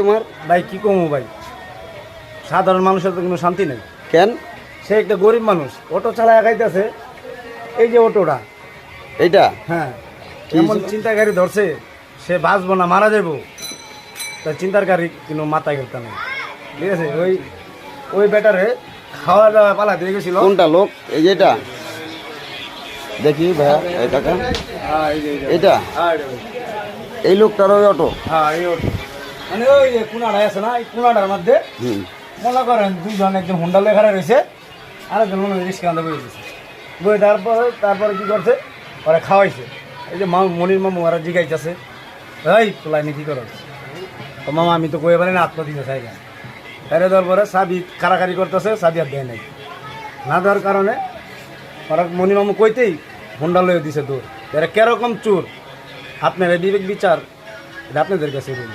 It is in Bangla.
তোমার? ভাই কি কমু ভাই? সাধারণ মানুষের তো কোনো শান্তি নেই। কেন? সে একটা গরিব মানুষ অটো চালায় খাইতেছে এই যে অটোটা। এইটা? হ্যাঁ এমন ছিল? চিন্তা গাড়ি ধরছে সে বাঁচবো না মারা যাব তার চিন্তার গাড়ি কোনো মাথায় খেলতে নেই। ঠিক আছে ওই ওই ব্যাটারে খাওয়া দাওয়া পালা দিয়ে গেছিল। কোনটা লোক? এই যে এটা? দেখি ভাইয়া এই টাকা হ্যাঁ, এটা। হ্যাঁ। এই লোকটার ওই অটো? হ্যাঁ এই অটো। মানে ওই যে কুনাডা আছে না এই কুনাডার মধ্যে মনে করেন দুজন একজন হুন্ডা লেখারে রয়েছে আর একজন মনে হয় রিস্কা আনতে বয়ে দিয়েছে বয়ে তারপরে তারপরে কি করছে? ওরা খাওয়াইছে। এই যে মা মনির মামু ওরা জিগাইতেছে। এই তোলাই নি কি করো? তো মামা আমি তো কয়ে পারি না আত্ম দিতে চাই না তারে দেওয়ার পরে সাবি কারাকারি করতেছে সাবি আর দেয় নাই। না দেওয়ার কারণে ওরা মনির মামু কইতেই হুন্ডা লয়ে দিছে দূর এরা কেরকম চোর? আপনার বিবেক বিচার এটা আপনাদের কাছে রইল।